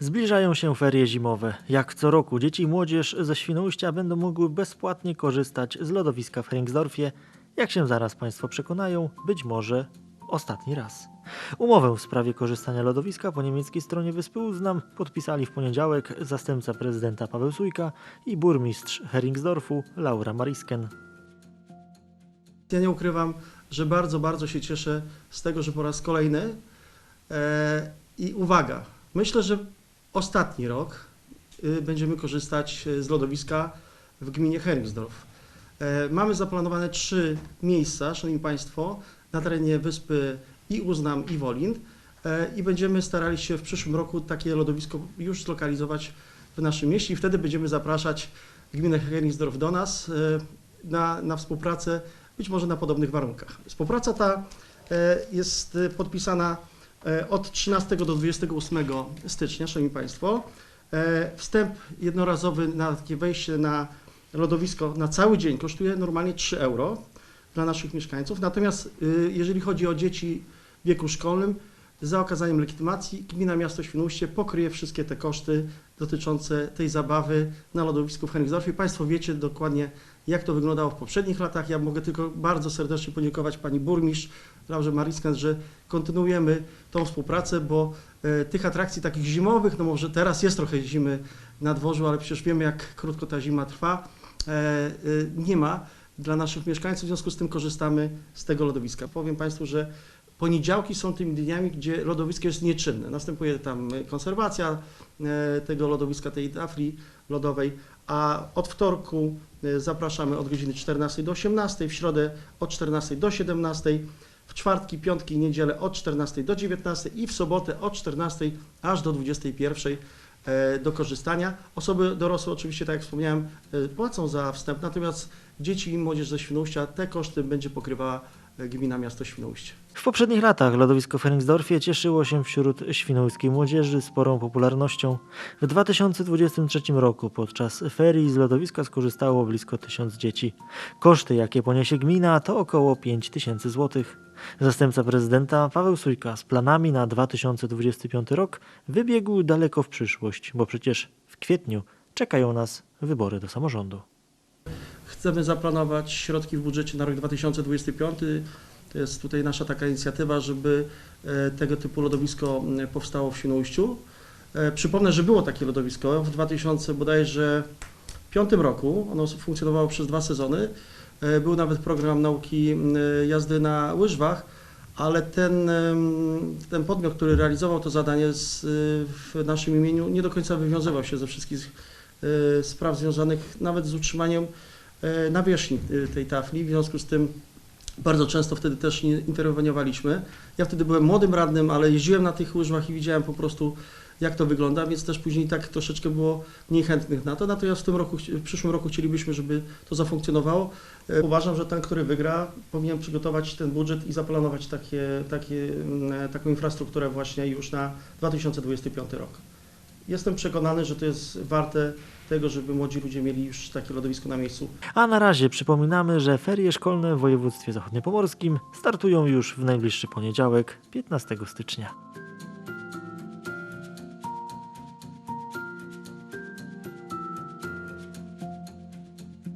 Zbliżają się ferie zimowe. Jak co roku dzieci i młodzież ze Świnoujścia będą mogły bezpłatnie korzystać z lodowiska w Heringsdorfie. Jak się zaraz Państwo przekonają, być może ostatni raz. Umowę w sprawie korzystania lodowiska po niemieckiej stronie wyspy Uznam podpisali w poniedziałek zastępca prezydenta Paweł Sujka i burmistrz Heringsdorfu Laura Marisken. Ja nie ukrywam, że bardzo, bardzo się cieszę z tego, że po raz kolejny e, i uwaga, myślę, że ostatni rok y, będziemy korzystać e, z lodowiska w gminie Heringsdorf. E, mamy zaplanowane trzy miejsca, Szanowni Państwo, na terenie wyspy i Uznam i Wolin e, i będziemy starali się w przyszłym roku takie lodowisko już zlokalizować w naszym mieście i wtedy będziemy zapraszać gminę Heringsdorf do nas e, na, na współpracę być może na podobnych warunkach. Współpraca ta jest podpisana od 13 do 28 stycznia, Szanowni Państwo. E, Wstęp jednorazowy na takie wejście na lodowisko na cały dzień kosztuje normalnie 3 euro dla naszych mieszkańców. Natomiast y, jeżeli chodzi o dzieci w wieku szkolnym, za okazaniem legitymacji gmina miasto Świnoujście pokryje wszystkie te koszty dotyczące tej zabawy na lodowisku w Henigsdorfie. Państwo wiecie dokładnie, jak to wyglądało w poprzednich latach. Ja mogę tylko bardzo serdecznie podziękować pani burmistrz Laurze Mariskan, że kontynuujemy tą współpracę, bo e, tych atrakcji takich zimowych, no może teraz jest trochę zimy na dworzu, ale przecież wiemy, jak krótko ta zima trwa, e, e, nie ma dla naszych mieszkańców, w związku z tym korzystamy z tego lodowiska. Powiem Państwu, że poniedziałki są tymi dniami, gdzie lodowisko jest nieczynne. Następuje tam e, konserwacja e, tego lodowiska, tej tafli lodowej, a od wtorku e, zapraszamy od godziny 14 do 18, w środę od 14 do 17, w czwartki, piątki i niedzielę od 14 do 19 i w sobotę od 14 aż do 21 e, do korzystania. Osoby dorosłe oczywiście, tak jak wspomniałem, płacą za wstęp, natomiast dzieci i młodzież ze Świnoujścia te koszty będzie pokrywała gmina miasto Świnoujście. W poprzednich latach lodowisko w Heringsdorfie cieszyło się wśród świnoujskiej młodzieży sporą popularnością. W 2023 roku podczas ferii z lodowiska skorzystało blisko 1000 dzieci. Koszty, jakie poniesie gmina, to około 5000 zł. Zastępca prezydenta Paweł Sujka z planami na 2025 rok wybiegł daleko w przyszłość, bo przecież w kwietniu czekają nas wybory do samorządu. Chcemy zaplanować środki w budżecie na rok 2025. To jest tutaj nasza taka inicjatywa, żeby e, tego typu lodowisko m, powstało w Świnoujściu. E, Przypomnę, że było takie lodowisko w 2000 bodajże piątym roku. Ono funkcjonowało przez dwa sezony. E, Był nawet program nauki jazdy na łyżwach, ale ten, ten podmiot, który realizował to zadanie z, w naszym imieniu, nie do końca wywiązywał się ze wszystkich e, spraw związanych nawet z utrzymaniem e, nawierzchni e, tej tafli. W związku z tym bardzo często wtedy też nie interweniowaliśmy. Ja wtedy byłem młodym radnym, ale jeździłem na tych łyżwach i widziałem po prostu jak to wygląda, więc też później tak troszeczkę było mniej chętnych na to. Natomiast w tym roku, w przyszłym roku chcielibyśmy, żeby to zafunkcjonowało. E, Uważam, że ten, który wygra, powinien przygotować ten budżet i zaplanować takie, takie, mm, taką infrastrukturę właśnie już na 2025 rok. Jestem przekonany, że to jest warte tego, żeby młodzi ludzie mieli już takie lodowisko na miejscu. A na razie przypominamy, że ferie szkolne w województwie zachodniopomorskim startują już w najbliższy poniedziałek, 15 stycznia.